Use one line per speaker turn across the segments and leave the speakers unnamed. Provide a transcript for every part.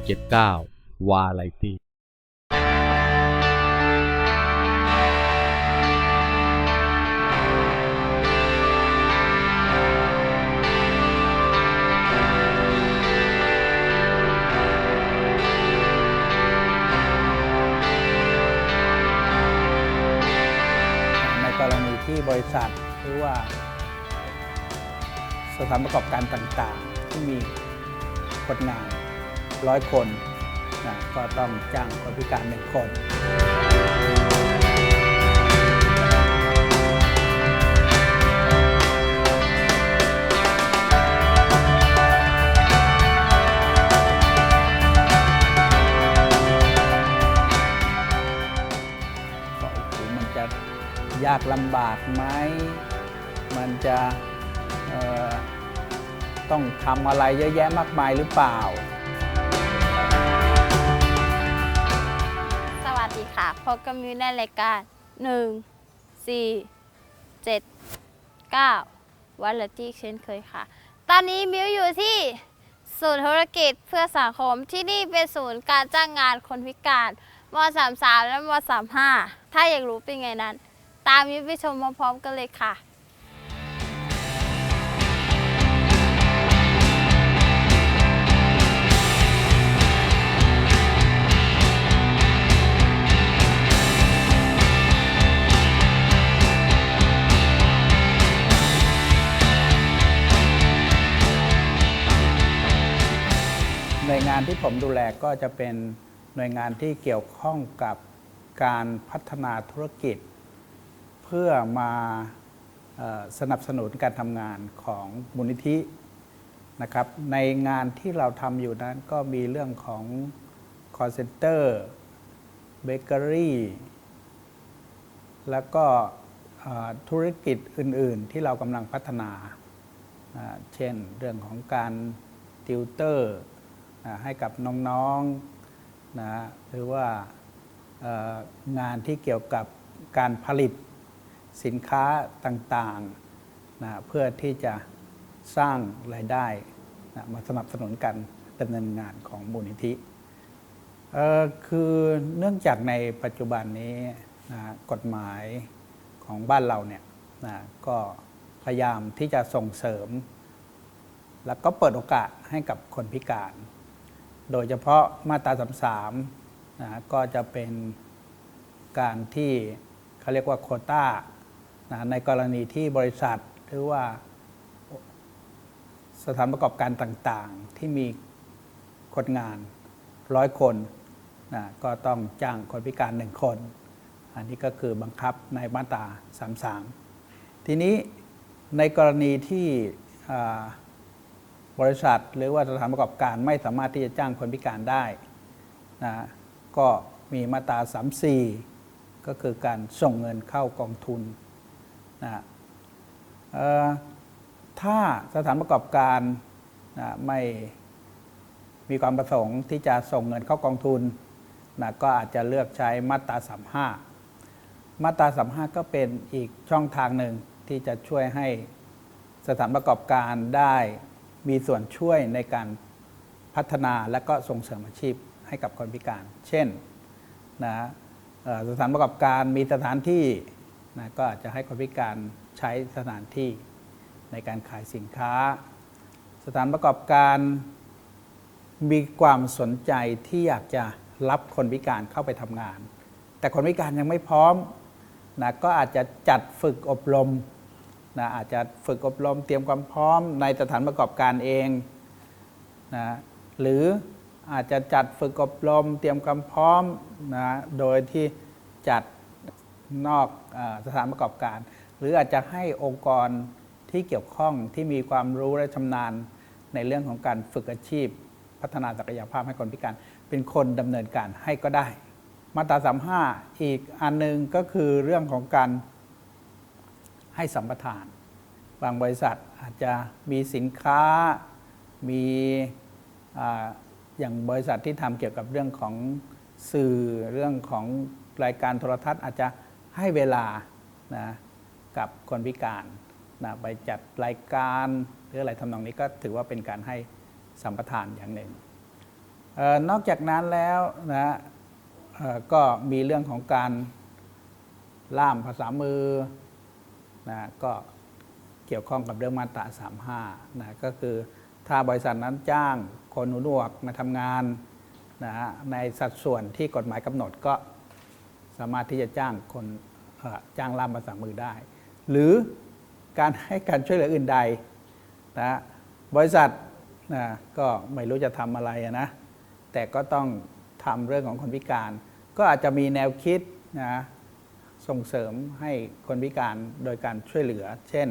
479 วาไรตี้
ในกรณีที่บริษัทหรือว่าสถานประกอบการต่างๆ ที่มีคนงาน ร้อยคนนะก็ต้องจ้างคนพิการหนึ่งคนก็โอ้โหมันจะยากลำบากไหม มันจะเอ่อต้องทำอะไรเยอะแยะมากมายหรือเปล่า
ค่ะพบกับมิวในรายการ 1 4 7 9วันละที่เช่นเคยค่ะ ตอนนี้มิวอยู่ที่ศูนย์ธุรกิจเพื่อสังคมที่นี่เป็นศูนย์การจ้างงานคนพิการม 33 และม 35 ถ้าอยากรู้เป็นไงนั้น ตามมิวไปชมพร้อมๆกันเลยค่ะ
น่วยงานที่ผมดูแลก็จะเป็นหน่วยงานที่เกี่ยวข้องกับการพัฒนาธุรกิจ เพื่อมาสนับสนุนการทำงานของมูลนิธินะครับ ในงานที่เราทำอยู่นั้นก็มีเรื่องของ call center bakery แล้วก็ธุรกิจอื่น ๆ ที่เรากำลังพัฒนา เช่นเรื่องของการติวเตอร์ ให้กับน้องๆนะหรือว่างานที่เกี่ยวกับการผลิตสินค้าต่างๆนะเพื่อที่จะสร้างรายได้นะมาสนับสนุนการดำเนินงานของมูลนิธิคือเนื่องจากในปัจจุบันนี้นะกฎหมายของบ้านเราเนี่ยนะก็พยายามที่จะส่งเสริม แล้วก็เปิดโอกาสให้กับคนพิการ โดยเฉพาะมาตรา33นะก็จะเป็นการที่เขาเรียกว่าโควต้านะในกรณีที่บริษัทหรือว่าสถานประกอบการต่างๆ ที่มีคนงานร้อยคนนะก็ต้องจ้างคนพิการหนึ่งคน อันนี้ก็คือบังคับในมาตรา 33 ทีนี้ในกรณีที่อ่า บริษัท หรือว่าสถานประกอบการไม่สามารถที่จะจ้างคนพิการได้นะก็มีมาตรา 34 ก็คือการส่งเงินเข้ากองทุนนะถ้าสถานประกอบการนะไม่มีความประสงค์ที่จะส่งเงินเข้ากองทุนนะก็อาจจะเลือกใช้มาตรา 35 มาตรา 35 ก็เป็นอีกช่องทางหนึ่งที่จะช่วยให้สถานประกอบการได้ มีส่วนช่วยในการพัฒนาและก็ส่งเสริมอาชีพให้กับคนพิการ เช่นนะสถานประกอบการมีสถานที่นะก็อาจจะให้คนพิการใช้สถานที่ในการขายสินค้า สถานประกอบการมีความสนใจที่อยากจะรับคนพิการเข้าไปทำงาน แต่คนพิการยังไม่พร้อมนะก็อาจจะจัดฝึกอบรม นะอาจจะฝึกอบรมเตรียมความพร้อมในสถานประกอบการเองนะหรืออาจจะจัดฝึกอบรมเตรียมความพร้อมนะโดยที่จัดนอกอสถานประกอบการ หรืออาจจะให้องค์กรที่เกี่ยวข้องที่มีความรู้และชำนาญในเรื่องของการฝึกอาชีพ พัฒนาศักยภาพให้คนพิการ เป็นคนดำเนินการให้ก็ได้ มาตรา 35 อีกอันหนึงก็คือเรื่องของการ ให้สัมปทาน บางบริษัทอาจจะมีสินค้ามีออย่างบริษัทที่ทำเกี่ยวกับเรื่องของสื่อเรื่องของรายการโทรทัศน์ อาจจะให้เวลานะกับคนพิการนะไปจัดรายการหรืออะไรทำนองนี้ก็ถือว่าเป็นการให้สัมปทานอย่างหนึ่งออนอกจากนั้นแล้วนะก็มีเรื่องของการล่ามภาษามือ นะก็เกี่ยวข้องกับเรื่องมาตรา35นะก็คือถ้าบริษัทนั้นจ้างคนหูหนวกมาทำงานนะฮะในสัดส่วนที่กฎหมายกำหนดก็สามารถที่จะจ้างคนจ้างล่ามภาษามือได้ หรือการให้การช่วยเหลืออื่นใดนะบริษัทนะก็ไม่รู้จะทำอะไรนะแต่ก็ต้องทำเรื่องของคนพิการ ก็อาจจะมีแนวคิดนะ ส่งเสริมให้คนพิการโดยการช่วยเหลือ เช่น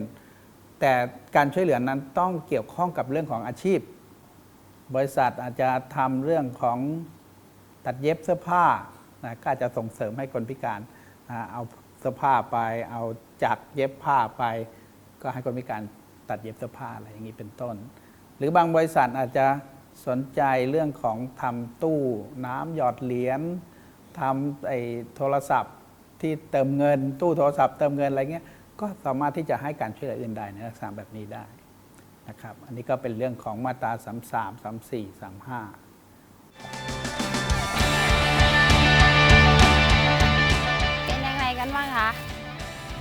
แต่การช่วยเหลือนั้นต้องเกี่ยวข้องกับเรื่องของอาชีพ บริษัทอาจจะทำเรื่องของตัดเย็บเสื้อผ้านะก็อาจจะส่งเสริมให้คนพิการเอาเสื้อผ้าไป เอาจักรเย็บผ้าไป ก็ให้คนพิการตัดเย็บเสื้อผ้าอะไรอย่างนี้เป็นต้น หรือบางบริษัทอาจจะสนใจเรื่องของทำตู้น้ำหยอดเหรียญทำไอ้โทรศัพท์ ที่เติมเงินตู้โทรศัพท์เติมเงินอะไรเงี้ยก็สามารถที่จะให้การช่วยเหลืออื่นใดในลักษณะแบบนี้ได้นะครับ อันนี้ก็เป็นเรื่องของมาตรา 33 34 35
เป็นยังไงกันบ้างคะ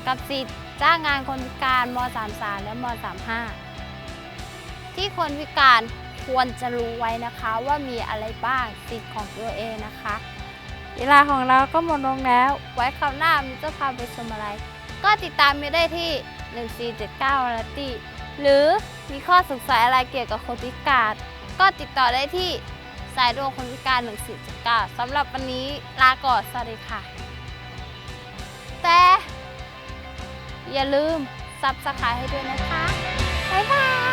กับสิทธิ์จ้างงานคนพิการม .33 และม .35 ที่คนพิการควรจะรู้ไว้นะคะว่ามีอะไรบ้างสิทธิ์ของตัวเองนะคะ เวลาของเราก็หมดลงแล้ว ไว้คราวหน้ามิวจะพาไปชมอะไร ก็ติดตามมิได้ที่ 1479วาติหรือมีข้อสงสัยอะไรเกี่ยวกับคนพิการ ก็ติดต่อได้ที่สายด่วนคนพิการ 1479สำหรับวันนี้ลาก่อนสวัสดีค่ะ แต่ อย่าลืมซับสไครต์ให้ด้วยนะคะ บ๊ายบาย